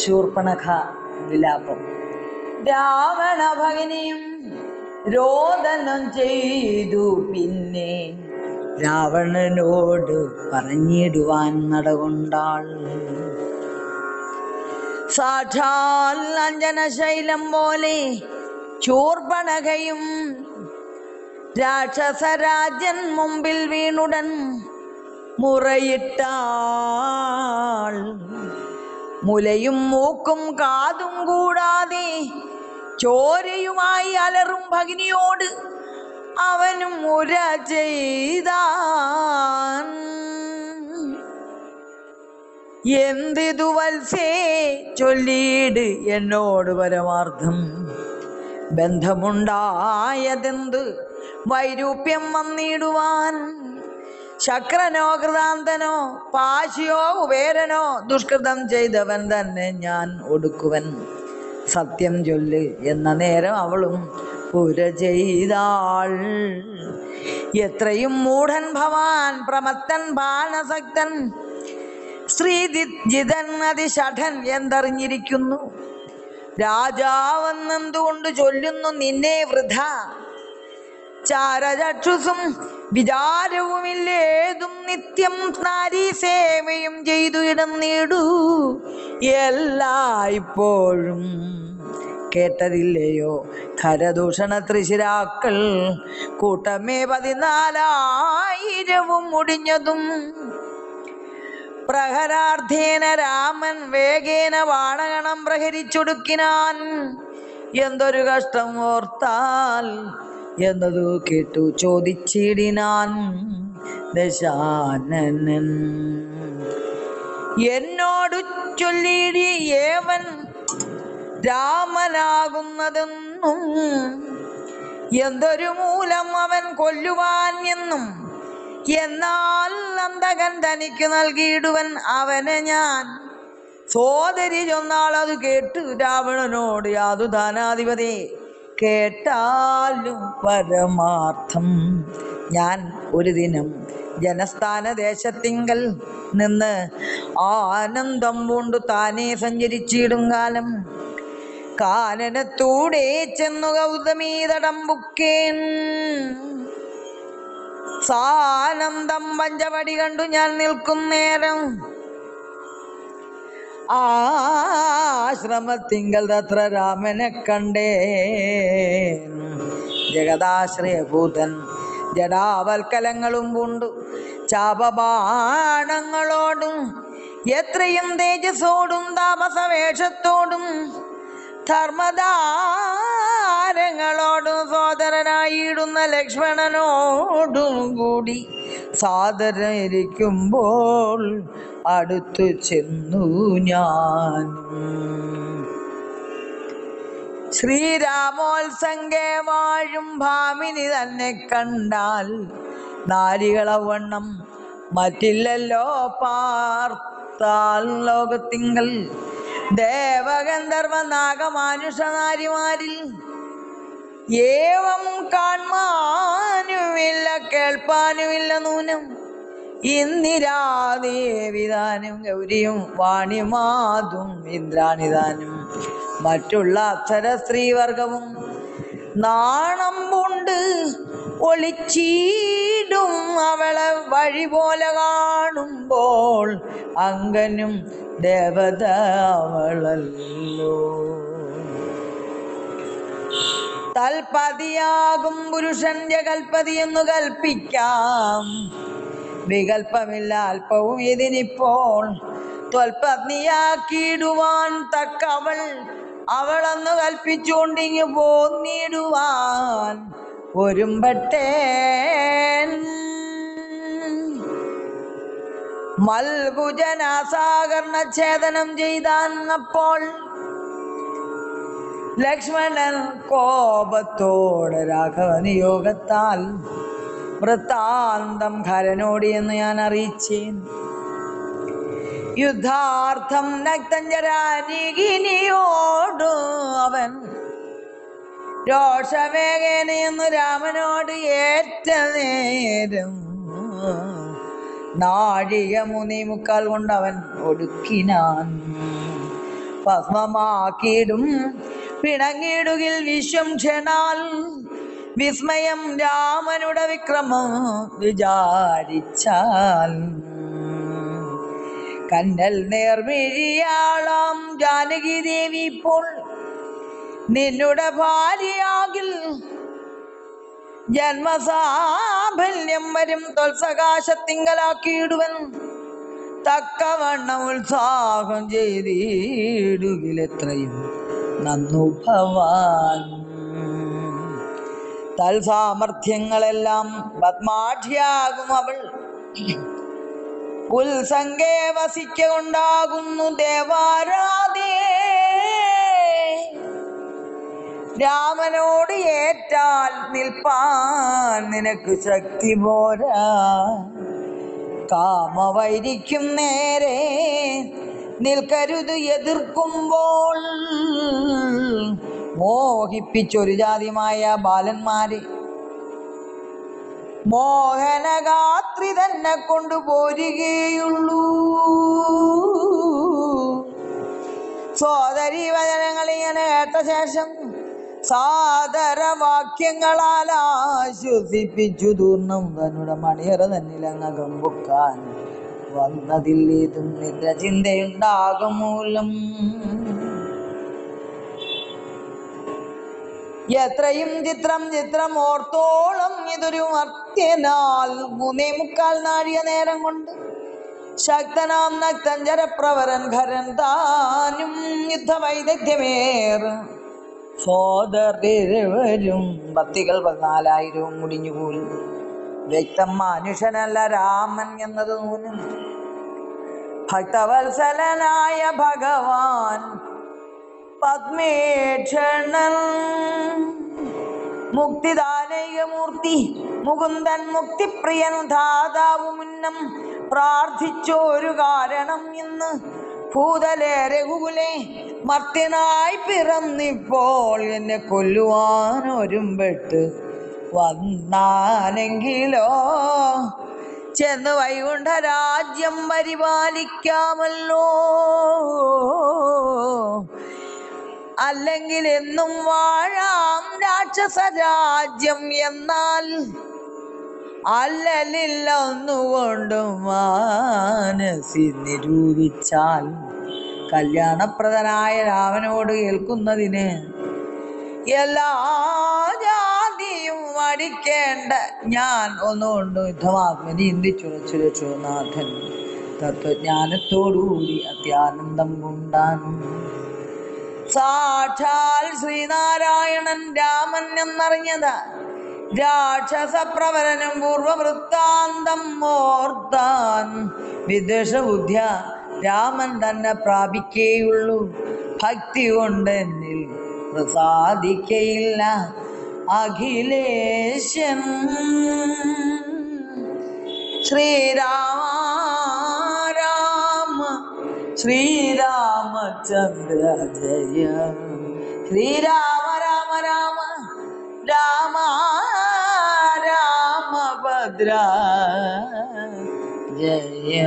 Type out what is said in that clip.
ശൂർപ്പണഖ വിലാപം. രാവണ ഭഗിനിയും രോദനം ചെയ്തു പിന്നെ രാവണനോട് പറഞ്ഞിടുവാൻ നടകൊണ്ടാൾ. സാക്ഷാൽ അഞ്ജനശൈലം പോലെ ചൂർപ്പണകയും രാക്ഷസരാജൻ മുമ്പിൽ വീണുടൻ മുറയിട്ടാൾ. മുലയും മൂക്കും കാതും കൂടാതെ ചോരയുമായി അലറും ഭഗിനിയോട് അവനും മുര ചെയ്താൻ. എന്തിതു വത്സേ ചൊല്ലിയിട് എന്നോട് പരമാർത്ഥം. ബന്ധമുണ്ടായതെന്ത്? വൈരൂപ്യം വന്നിടുവാൻ ശക്രനോ കൃതാന്തനോ പാശിയോ കുബേരനോ ദുഷ്കൃതം ചെയ്തവൻ തന്നെ ഞാൻ ഒടുക്കുവൻ. സത്യം ചൊല്ല് എന്ന നേരം അവളും പുര ചെയ്താൾ. എത്രയും മൂഢൻ ഭവാൻ പ്രമത്തൻ ബാണസക്തൻ ശ്രീജിതൻ അതിഷഠൻ എന്തറിഞ്ഞിരിക്കുന്നു? രാജാവെന്നെന്തുകൊണ്ട് ചൊല്ലുന്നു നിന്നെ വൃഥ? ചാരചക്ഷുസും വിചാരവുമില്ലേതും നിത്യം നാരി സേവയും ചെയ്തു ഇടം നേടൂ. എല്ലായ്പ്പോഴും കേട്ടതില്ലയോ? ഖരദൂഷണ തൃശിരാക്കൾ കൂട്ടമേ പതിനാലായിരവും മുടിഞ്ഞതും പ്രഹരാർത്ഥേന രാമൻ വേഗേന വാണകണം പ്രഹരിച്ചൊടുക്കിനാൻ. എന്തൊരു കഷ്ടം ഓർത്താൽ എന്നതു കേട്ടു. ചോദിച്ചിടിനാൻ ദശാനനൻ. എന്നോടു ചൊല്ലിടി ഏവൻ രാമനാകുന്നതെന്നും എന്തൊരു മൂലം അവൻ കൊല്ലുവാൻ എന്നും എന്നാൽ നന്ദകൻ തനിക്ക് നൽകിയിടുവൻ അവനെ ഞാൻ. സോദരി ചൊന്നാൾ അത് കേട്ടു രാവണനോട് യാതു ധാനാധിപതി കേട്ടാലും പരമാർത്ഥം. ഞാൻ ഒരു ദിനം ജനസ്ഥാന ദേശത്തിങ്കൽ നിന്ന് ആനന്ദം പൂണ്ടു താനെ സഞ്ചരിച്ചിടും കാലം. കാനനത്തൂടെ ചെന്നു ഗൗതമീ തടം ബുക്കേൻ സാനന്ദം പഞ്ചവടി കണ്ടു ഞാൻ നിൽക്കും നേരം. ആശ്രമത്തിങ്കൽ തത്ര രാമനെ കണ്ടേ ജഗദാശ്രയഭൂതൻ ജടാവൽക്കലങ്ങളും കൊണ്ട് ചാപബാണങ്ങളോടും എത്രയും തേജസ്സോടും താമസവേഷത്തോടും ധർമ്മധാരങ്ങളോടും സോദരനായിടുന്ന ലക്ഷ്മണനോടും കൂടി സാദരിക്കുമ്പോൾ അടുത്തു ചെന്നു ഞാൻ ശ്രീരാമോത്സംഗേ വാഴും ഭാമിനി തന്നെ കണ്ടാൽ നാരികളവണ്ണം മറ്റില്ലല്ലോ പാർത്താൽ ലോകത്തിങ്കൽ ദേവഗന്ധർവ നാഗമാനുഷനാരിമാരിൽ ഏവം കാൺമാനുമില്ല കേൾപ്പാനുമില്ല നൂനം. ഇന്ദിരാദേവിതാനും ഗൗരിയും വാണിമാതും ഇന്ദ്രാണിതാനും. മറ്റുള്ള അക്ഷര സ്ത്രീവർഗവും നാണം കൊണ്ട് ഒളിച്ചീടും അവളെ വഴി പോലെ കാണുമ്പോൾ അങ്കനും ദേവത അവളല്ലോ. തൽപതിയാകും പുരുഷന്റെ കൽപ്പതി എന്ന് കൽപ്പിക്കാം. വികൽപ്പമില്ല അല്പവും ഇതിനിപ്പോൾ ത്വൽപത്നിയാക്കിയിടുവാൻ തക്കവൾ അവളെന്ന് കൽപ്പിച്ചുകൊണ്ടിങ്ങ് പോന്നിടുവാൻ ഒരുമ്പട്ടേൻ. മൽകുജനാസാകരണ ഛേദനം ചെയ്താൻ അപ്പോൾ ലക്ഷ്മണൻ കോപത്തോടെ രാഘവ നിയോഗത്താൽ വൃത്താന്തം ഖരനോട് എന്ന് ഞാൻ അറിയിച്ചേൻ. യുദ്ധാർത്ഥം നക്തഞ്ചരാനികിനിയോടു അവൻ രോഷവേഗേന എന്ന് രാമനോട് ഏറ്റ നേരം നാഴിക മുനി മുക്കാൽ കൊണ്ട് അവൻ ഒടുക്കിനാൻ. ഭസ്മമാക്കിയിടും പിണങ്ങിയിടുകിൽ വിശ്വം ക്ഷണാൽ വിസ്മയം രാമനുടെ വിക്രമം വിചാരിച്ചാൽ കന്നൽ നേർമിഴിയാളാം ജാനകി ദേവി ഇപ്പോൾ നിന്നുടെ ഭാര്യയാകിൽ ജന്മസാഫല്യം വരും തൊൽസകാശത്തിങ്കലാക്കിയിടുവൻ തക്കവണ്ണം ഉത്സാഹം ചെയ്തിടുകിലെത്രയും നന്നു ഭവാൻ തൽസാമർഥ്യങ്ങളെല്ലാം പത്മാഠ്യാകും അവൾ. ഉത്സംഗേ വസിക്കൊണ്ടാകുന്നു ദേവാരാധേ. രാമനോട് ഏറ്റാൽ നിൽപ്പാൻ നിനക്ക് ശക്തി പോരാ. കാമവൈരിക്കും നേരെ നിൽക്കരുത് എതിർക്കുമ്പോൾ. മോഹിപ്പിച്ചൊരു ജാതിമായ ബാലന്മാരെ മോഹനഗാത്രി തന്നെ കൊണ്ടുപോരുകയുള്ളൂ. സോദരി വചനങ്ങൾ ഇങ്ങനെ കേട്ട ശേഷം സാദരവാക്യങ്ങളാൽ ആശ്വസിപ്പിച്ചു ദൂർണം. തന്നുടെ മണിയറ തന്നിലങ്ങകം പൊക്കാൻ വന്നതില്ലേതും നിദ്ര ചിന്തയുണ്ടാകും മൂലം. എത്രയും ചിത്രം ചിത്രം ഓർത്തോളം ഇതൊരു മർത്യനാൽ മൂന്നേ മുക്കാൽ നാഴിക നേരം കൊണ്ട്. ശക്തനാം നക്തഞ്ചരപ്രവരൻ ഖരൻ താനും യുദ്ധവൈദഗ്ധ്യമേറ് സോദരവരും ഭക്തികൾ പതിനാലായിരവും മുടിഞ്ഞുപോലും വ്യക്തം മനുഷ്യനല്ല രാമൻ എന്നത് നൂനും. ഭക്തവത്സലനായ ഭഗവാൻ പത്മേക്ഷണൻ മുക്തിദാനൈകമൂർത്തി മുകുന്ദൻ മുക്തിപ്രിയൻ ധാതാവ് മുന്നം പ്രാർത്ഥിച്ചോരു കാരണം ഇന്ന്. ഭൂതലെ രഘുകുലെ മർത്തിനായി പിറന്നിപ്പോൾ എന്നെ കൊല്ലുവാൻ ഒരുമ്പെട്ട് വന്നാനെങ്കിലോ ചെന്ന് വൈകുണ്ഠ രാജ്യം പരിപാലിക്കാമല്ലോ. അല്ലെങ്കിൽ എന്നും വാഴാം രാക്ഷസ രാജ്യം എന്നാൽ അല്ലലില്ല ഒന്നുകൊണ്ടും മാനസി നിരൂപിച്ചാൽ കല്യാണപ്രദനായ രാമനോട് കേൾക്കുന്നതിന് എല്ലാ ജാതിയും അടിക്കേണ്ട ഞാൻ ഒന്നുകൊണ്ടും യുദ്ധമാത്മനി ഇന്ദിച്ചുറച്ചുരച്ചു നാഥൻ തത്വജ്ഞാനത്തോടുകൂടി അത്യാനന്ദം കൊണ്ടാൻ സാക്ഷാൽ ശ്രീനാരായണൻ രാമൻ എന്നറിഞ്ഞത് രാക്ഷസപ്രവരനും പൂർവവൃത്താന്തം ഓർത്താൻ വിദ്വേഷബുദ്ധ്യ രാമൻ തന്നെ പ്രാപിക്കേയുള്ളൂ. ഭക്തി കൊണ്ട് എന്നിൽ പ്രസാദിക്കയില്ല. അഖിലേശൻ ശ്രീരാമ രാമ श्री श्रीरामचन्द्र जय। श्री राम राम राम राम रामभद्रा जय।